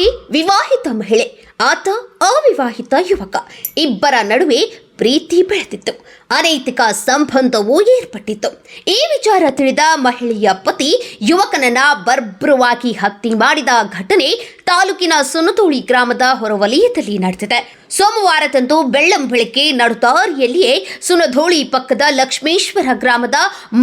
ಆಕೆ ವಿವಾಹಿತ ಮಹಿಳೆ, ಆತ ಅವಿವಾಹಿತ ಯುವಕ. ಇಬ್ಬರ ನಡುವೆ ಪ್ರೀತಿ ಬೆಳೆದಿತ್ತು. ಅನೈತಿಕ ಸಂಬಂಧವೂ ಏರ್ಪಟ್ಟಿತ್ತು. ಈ ವಿಚಾರ ತಿಳಿದ ಮಹಿಳೆಯ ಪತಿ ಯುವಕನನ್ನ ಬರ್ಬ್ರವಾಗಿ ಹತ್ಯೆ ಮಾಡಿದ ಘಟನೆ ತಾಲೂಕಿನ ಸುನತೋಳಿ ಗ್ರಾಮದ ಹೊರವಲಯದಲ್ಲಿ ನಡೆದಿದೆ. ಸೋಮವಾರದಂದು ಬೆಳ್ಳಂ ಬೆಳಗ್ಗೆ ನಡುದಾರಿಯಲ್ಲಿಯೇ ಸುನಧೋಳಿ ಪಕ್ಕದ ಲಕ್ಷ್ಮೇಶ್ವರ ಗ್ರಾಮದ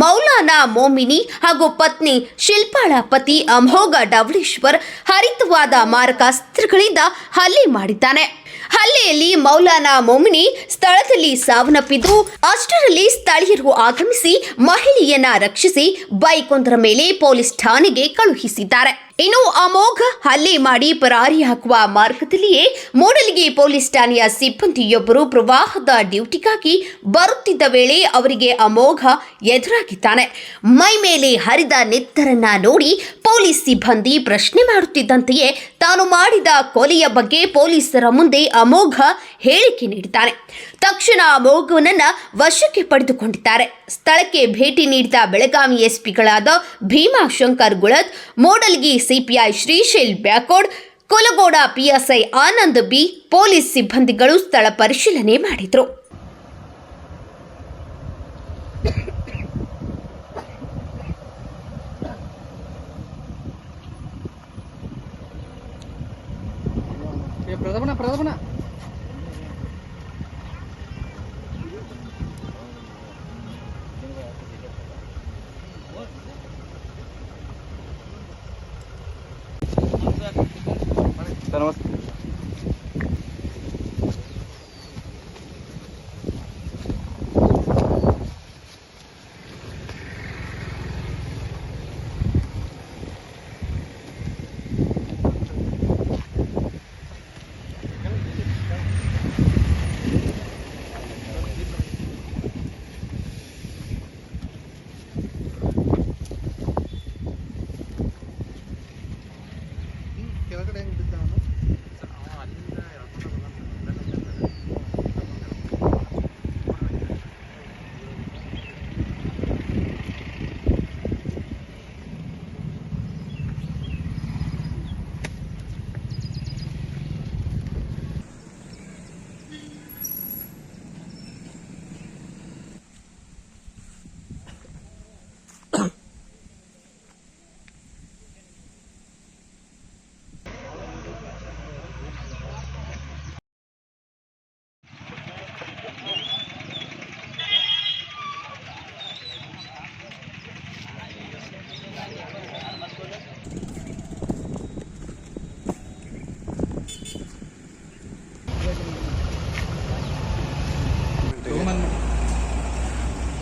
ಮೌಲಾನಾ ಮೋಮಿನಿ ಹಾಗೂ ಪತ್ನಿ ಶಿಲ್ಪಾಳ ಪತಿ ಅಮೋಘ ಡವಳೇಶ್ವರ್ ಹರಿತವಾದ ಮಾರಕಾಸ್ತ್ರಗಳಿಂದ ಹಲ್ಲೆ ಮಾಡಿದ್ದಾನೆ. ಹಲ್ಲೆಯಲ್ಲಿ ಮೌಲಾನಾ ಮೋಮಿನಿ ಸ್ಥಳದಲ್ಲಿ ಸಾವನ್ನಪ್ಪಿದ್ದು, ಅಷ್ಟರಲ್ಲಿ ಸ್ಥಳೀಯರು ಆಗಮಿಸಿ ಮಹಿಳೆಯನ್ನ ರಕ್ಷಿಸಿ ಬೈಕ್ ಒಂದರ ಮೇಲೆ ಪೊಲೀಸ್ ಠಾಣೆಗೆ ಕಳುಹಿಸಿದ್ದಾರೆ. ಇನ್ನು ಅಮೋಘ ಹಲ್ಲೆ ಮಾಡಿ ಪರಾರಿ ಹಾಕುವ ಮಾರ್ಗದಲ್ಲಿಯೇ ಮೂಡಲಿಗೆ ಪೊಲೀಸ್ ಠಾಣೆಯ ಸಿಬ್ಬಂದಿಯೊಬ್ಬರು ಪ್ರವಾಹದ ಡ್ಯೂಟಿಗಾಗಿ ಬರುತ್ತಿದ್ದ ವೇಳೆ ಅವರಿಗೆ ಅಮೋಘ ಎದುರಾಗಿದ್ದಾನೆ. ಮೈ ಮೇಲೆ ಹರಿದ ನೆತ್ತರನ್ನ ನೋಡಿ ಪೊಲೀಸ್ ಸಿಬ್ಬಂದಿ ಪ್ರಶ್ನೆ ಮಾಡುತ್ತಿದ್ದಂತೆಯೇ ತಾನು ಮಾಡಿದ ಕೊಲೆಯ ಬಗ್ಗೆ ಪೊಲೀಸರ ಮುಂದೆ ಅಮೋಘ ಹೇಳಿಕೆ ನೀಡಿದ್ದಾನೆ. ತಕ್ಷಣ ಅಮೋಘವನನ್ನ ವಶಕ್ಕೆ ಪಡೆದುಕೊಂಡಿದ್ದಾರೆ. ಸ್ಥಳಕ್ಕೆ ಭೇಟಿ ನೀಡಿದ Belagavi ಎಸ್ಪಿಗಳಾದ Bhima Shankar Gulat Mudalgi CPI Shrishail Byakod Kulagod PSI Anand B police ಸಿಬ್ಬಂದಿಗಳು ಸ್ಥಳ ಪರಿಶೀಲನೆ ಮಾಡಿದ್ರು ಏ ಪ್ರತಾಪಣ್ಣ ಪ್ರತಾಪಣ್ಣ ಸರ್ ನಮಸ್ತೆ ಕೆಳಗಡೆ ಹೆಂಗ್ ಬಿದ್ದ ಅವನು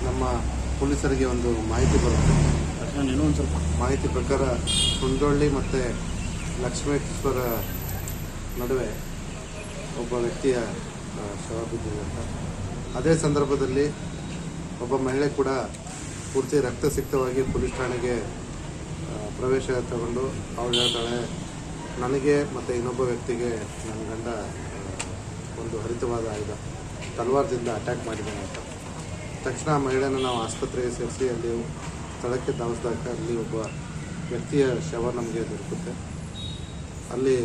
ನಮ್ಮ ಪೊಲೀಸರಿಗೆ ಒಂದು ಮಾಹಿತಿ ಬರುತ್ತೆ. ಇನ್ನೊಂದು ಸ್ವಲ್ಪ ಮಾಹಿತಿ ಪ್ರಕಾರ ಕುಂಡೊಳ್ಳಿ ಮತ್ತು ಲಕ್ಷ್ಮೇಶ್ವರ ನಡುವೆ ಒಬ್ಬ ವ್ಯಕ್ತಿಯ ಶವ ಬಿದ್ದಿದೆ ಅಂತ. ಅದೇ ಸಂದರ್ಭದಲ್ಲಿ ಒಬ್ಬ ಮಹಿಳೆ ಕೂಡ ಪೂರ್ತಿ ರಕ್ತಸಿಕ್ತವಾಗಿ ಪೊಲೀಸ್ ಠಾಣೆಗೆ ಪ್ರವೇಶ ತಗೊಂಡು ಅವಳು ಹೇಳ್ತಾಳೆ ನನಗೆ ಮತ್ತು ಇನ್ನೊಬ್ಬ ವ್ಯಕ್ತಿಗೆ ನನ್ನ ಗಂಡ ಒಂದು ಹರಿತವಾದ ಆಯುಧ ತಲವಾರದಿಂದ ಅಟ್ಯಾಕ್ ಮಾಡಿದ್ದಾನೆ ಅಂತ. ತಕ್ಷಣ ಆ ಮಹಿಳೆಯನ್ನು ನಾವು ಆಸ್ಪತ್ರೆಗೆ ಸೇರಿಸಿ ಅಲ್ಲಿ ಸ್ಥಳಕ್ಕೆ ಧಾವಿಸಿದಾಗ ಅಲ್ಲಿ ಒಬ್ಬ ವ್ಯಕ್ತಿಯ ಶವ ನಮಗೆ ದೊರಕುತ್ತೆ. ಅಲ್ಲಿ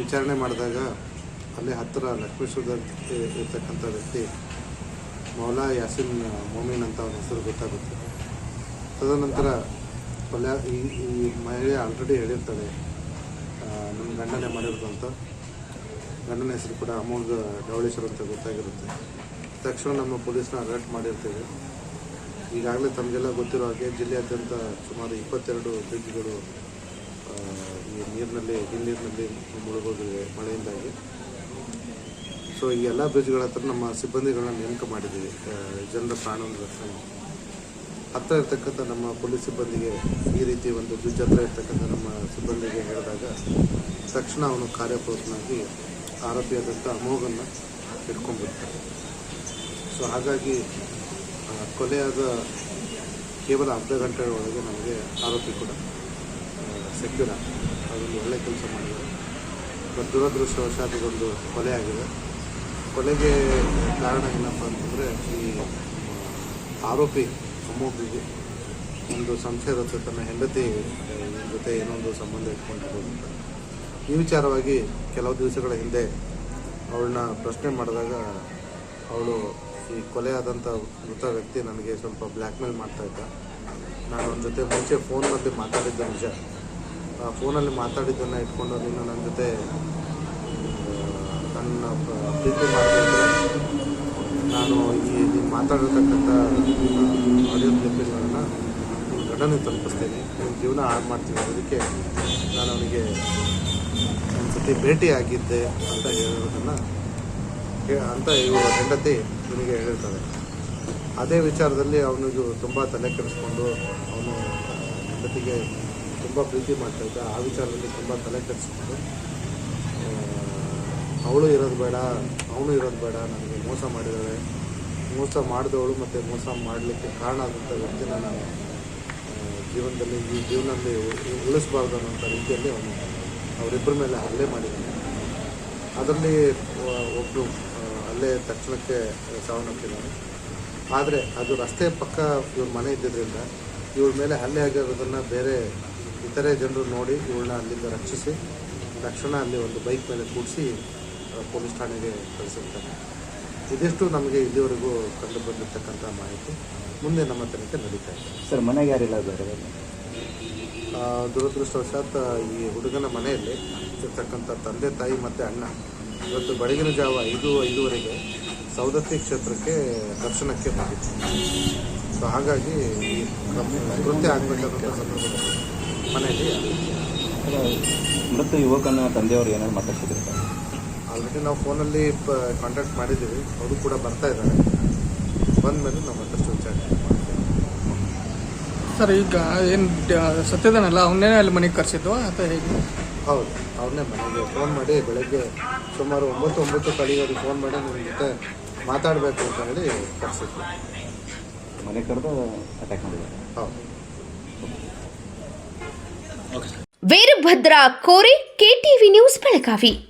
ವಿಚಾರಣೆ ಮಾಡಿದಾಗ ಅಲ್ಲಿ ಹತ್ತಿರ ಲಕ್ಷ್ಮೇಶ್ವರದಲ್ಲಿ ಇರ್ತಕ್ಕಂಥ ವ್ಯಕ್ತಿ ಮೌಲಾ ಯಾಸಿನ್ ಮೊಮೀನ್ ಅಂತ ಅವನ ಹೆಸರು ಗೊತ್ತಾಗುತ್ತೆ. ತದನಂತರ ಕೊಲೆ ಈ ಈ ಮಹಿಳೆ ಆಲ್ರೆಡಿ ಹೇಳಿರ್ತಾಳೆ ನಮ್ಮ ಗಂಡನೆ ಗಂಡನೇ ಮಾಡಿರೋದು ಅಂತ. ಗಂಡನ ಹೆಸರು ಕೂಡ ಅಮೋಘ ಡವಳೇಶ್ವರ ಅಂತ ಗೊತ್ತಾಗಿರುತ್ತೆ. ತಕ್ಷಣ ನಮ್ಮ ಪೊಲೀಸ್ನ ಅಲರ್ಟ್ ಮಾಡಿರ್ತೇವೆ. ಈಗಾಗಲೇ ತಮಗೆಲ್ಲ ಗೊತ್ತಿರೋ ಹಾಗೆ ಜಿಲ್ಲೆಯಾದ್ಯಂತ ಸುಮಾರು ಇಪ್ಪತ್ತೆರಡು ಬ್ರಿಡ್ಜ್ಗಳು ಈ ನೀರಿನಲ್ಲಿ ಹಿನ್ನೀರಿನಲ್ಲಿ ಮುಳುಗೋಗಿವೆ ಮಳೆಯಿಂದಾಗಿ. ಸೊ ಈ ಎಲ್ಲ ಬ್ರಿಡ್ಜ್ಗಳ ಹತ್ರ ನಮ್ಮ ಸಿಬ್ಬಂದಿಗಳನ್ನ ನೇಮಕ ಮಾಡಿದ್ದೀವಿ. ಜನರ ಪ್ರಾಣವನ್ನು ರಕ್ಷಣೆ. ಹತ್ತಿರ ಇರ್ತಕ್ಕಂಥ ನಮ್ಮ ಪೊಲೀಸ್ ಸಿಬ್ಬಂದಿಗೆ ಈ ರೀತಿ ಒಂದು ಬ್ರಿಡ್ಜ್ ಹತ್ರ ಇರ್ತಕ್ಕಂಥ ನಮ್ಮ ಸಿಬ್ಬಂದಿಗೆ ಹೇಳಿದಾಗ ತಕ್ಷಣ ಅವನು ಕಾರ್ಯಪ್ರವೃತ್ತನಾಗಿ ಆರೋಪಿಯಾದಂಥ ಅಮೋಘನ್ನು ಹಿಡ್ಕೊಂಡ್ಬಿಡ್ತಾರೆ ಸೊ ಹಾಗಾಗಿ ಕೊಲೆಯಾದ ಕೇವಲ ಅರ್ಧ ಗಂಟೆ ಒಳಗೆ ನಮಗೆ ಆರೋಪಿ ಕೂಡ ಸೆಕ್ಯೂರ್ ಆಗ್ತದೆ ಅದೊಂದು ಒಳ್ಳೆ ಕೆಲಸ ಮಾಡಿದ್ದಾರೆ. ಬಟ್ ದುರದೃಷ್ಟವಶಾತ್ ಇದೊಂದು ಕೊಲೆ ಆಗಿದೆ. ಕೊಲೆಗೆ ಕಾರಣ ಏನಪ್ಪ ಅಂತಂದರೆ, ಈ ಆರೋಪಿ ಅಮೋಘಿಗೆ ಒಂದು ಸಂಶಯದ ತನ್ನ ಹೆಂಡತಿ ಜೊತೆ ಏನೊಂದು ಸಂಬಂಧ ಇಟ್ಕೊಂಡಿರ್ಬೋದು ಅಂತ ಈ ವಿಚಾರವಾಗಿ ಕೆಲವು ದಿವಸಗಳ ಹಿಂದೆ ಅವಳನ್ನ ಪ್ರಶ್ನೆ ಮಾಡಿದಾಗ ಅವಳು ಈ ಕೊಲೆ ಆದಂಥ ಮೃತ ವ್ಯಕ್ತಿ ನನಗೆ ಸ್ವಲ್ಪ ಬ್ಲ್ಯಾಕ್ ಮೇಲ್ ಮಾಡ್ತಾ ಇದ್ದ. ನಾನು ಅವನ ಜೊತೆ ಮುಂಚೆ ಫೋನಲ್ಲಿ ಮಾತಾಡಿದ್ದೆ ನಿಜ. ಆ ಫೋನಲ್ಲಿ ಮಾತಾಡಿದ್ದನ್ನು ಇಟ್ಕೊಂಡು ನೀನು ನನ್ನ ಜೊತೆ ನನ್ನ ಪ್ರ- ಪ್ರೀತಿ ಮಾಡಿದ್ರೆ ನಾನು ಈ ನೀನು ಮಾತಾಡಿರ್ತಕ್ಕಂಥ ಆಡಿಯೋ ಕ್ಲಿಪ್ಪಿಂಗ್ಗಳನ್ನು ನಿನ್ನ ಗಂಡನಿಗೆ ತಲುಪಿಸ್ತೀನಿ. ನಿನ್ನ ಜೀವನ ಹಾಳು ಮಾಡ್ತೀನಿ ಅದಕ್ಕೆ ನಾನು ಅವನಿಗೆ ಒಂದು ಸತಿ ಭೇಟಿ ಆಗಿದ್ದೆ ಅಂತ ಹೇಳೋದನ್ನು ಅಂತ ಇವರು ಹೆಂಡತಿ ನನಗೆ ಹೇಳಿರ್ತಾರೆ ಅದೇ ವಿಚಾರದಲ್ಲಿ ಅವನಿಗೆ ತುಂಬ ತಲೆ ಕೆಡಿಸ್ಕೊಂಡು ಅವನು ಹೆಂಡತಿಗೆ ತುಂಬ ಪ್ರೀತಿ ಮಾಡ್ತಾ ಇದ್ದ. ಆ ವಿಚಾರದಲ್ಲಿ ತುಂಬ ತಲೆ ಕೆಡಿಸ್ಕೊಂಡು ಅವಳು ಇರೋದು ಬೇಡ, ಅವನು ಇರೋದು ಬೇಡ, ನನಗೆ ಮೋಸ ಮಾಡಿದ್ದಾಳೆ. ಮೋಸ ಮಾಡಿದವಳು ಮತ್ತು ಮೋಸ ಮಾಡಲಿಕ್ಕೆ ಕಾರಣ ಆದಂಥ ವ್ಯಕ್ತಿನ ನಾನು ಜೀವನದಲ್ಲಿ ಈ ಜೀವನದಲ್ಲಿ ಉಳಿಸ್ಬಾರ್ದು ಅನ್ನೋಂಥ ರೀತಿಯಲ್ಲಿ ಅವನು ಅವರಿಬ್ಬರ ಮೇಲೆ ಹಲ್ಲೆ ಮಾಡಿದ್ದಾನೆ. ಅದರಲ್ಲಿ ಒಬ್ಬರು ಅಲ್ಲೇ ತಕ್ಷಣಕ್ಕೆ ಸಾವನ್ನಪ್ಪಿದ್ದಾನೆ ಆದರೆ ಅದು ರಸ್ತೆ ಪಕ್ಕ ಇವ್ರ ಮನೆ ಇದ್ದಿದ್ದರಿಂದ ಇವ್ರ ಮೇಲೆ ಹಲ್ಲೆ ಆಗಿರೋದನ್ನು ಬೇರೆ ಇತರೆ ಜನರು ನೋಡಿ ಇವಳನ್ನ ಅಲ್ಲಿಂದ ರಕ್ಷಿಸಿ, ತಕ್ಷಣ ಅಲ್ಲಿ ಒಂದು ಬೈಕ್ ಮೇಲೆ ಕೂಡಿಸಿ ಪೊಲೀಸ್ ಠಾಣೆಗೆ ಕಳಿಸಿರ್ತಾರೆ. ಇದಿಷ್ಟು ನಮಗೆ ಇಲ್ಲಿವರೆಗೂ ಕಂಡು ಬಂದಿರತಕ್ಕಂಥ ಮಾಹಿತಿ. ಮುಂದೆ ನಮ್ಮ ತನಿಖೆ ನಡೀತಾ ಇದೆ. ಸರ್, ಮನೆಗೆ ಯಾರಿಲ್ಲ ಬೇರೆ ದುರದೃಷ್ಟವಶಾತ್ ಈ ಹುಡುಗನ ಮನೆಯಲ್ಲಿ ಇರ್ತಕ್ಕಂಥ ತಂದೆ ತಾಯಿ ಮತ್ತು ಅಣ್ಣ ಇವತ್ತು ಬೆಳಗಿನ ಜಾವ ಐದು ಐದುವರೆಗೆ ಸೌದತ್ತಿ ಕ್ಷೇತ್ರಕ್ಕೆ ದರ್ಶನಕ್ಕೆ ಬಂದಿತ್ತು ಸೊ ಹಾಗಾಗಿ ಈ ಕೃತ್ಯ ಆಗಬೇಕಾದಂಥ ಸಂದರ್ಭದಲ್ಲಿ ಮನೆಯಲ್ಲಿ ಮೃತ ಯುವಕನ ತಂದೆಯವರು ಏನಾದ್ರು ಮಾತಾಡ್ತಿದ್ರು ಆಲ್ರೆಡಿ ನಾವು ಫೋನಲ್ಲಿ ಕಾಂಟ್ಯಾಕ್ಟ್ ಮಾಡಿದ್ದೀವಿ. ಅವರು ಕೂಡ ಬರ್ತಾ ಇದ್ದಾರೆ. ಬಂದ ಮೇಲೆ ನಾವು ಮತ್ತಷ್ಟು ವಿಚಾರ ಸರ್ ಈಗ ಏನು ಸತ್ಯದನಲ್ಲ ಅವನ್ನೇ ಅಲ್ಲಿ ಮನೆಗೆ ಕರೆಸಿದ್ದು ಅಥವಾ ಹೇಗೆ? ಹೌದು ಅವ್ರನ್ನೇ ಮನೆಗೆ ಫೋನ್ ಮಾಡಿ ಬೆಳಗ್ಗೆ ಸುಮಾರು ಒಂಬತ್ತು ಒಂಬತ್ತು ಕಳಿಯೋರಿಗೆ ಫೋನ್ ಮಾಡಿ ನಿಮ್ಮ ಜೊತೆ ಮಾತಾಡಬೇಕು ಅಂತ ಹೇಳಿ ಕರ್ಸಿದ್ದು. ಮನೆ ಕರೆದು ಅಟ್ಯಾಕ್ ಮಾಡಿದ್ದಾರೆ. ಹೌದು. Veerabhadra Kore KTV news Belagavi.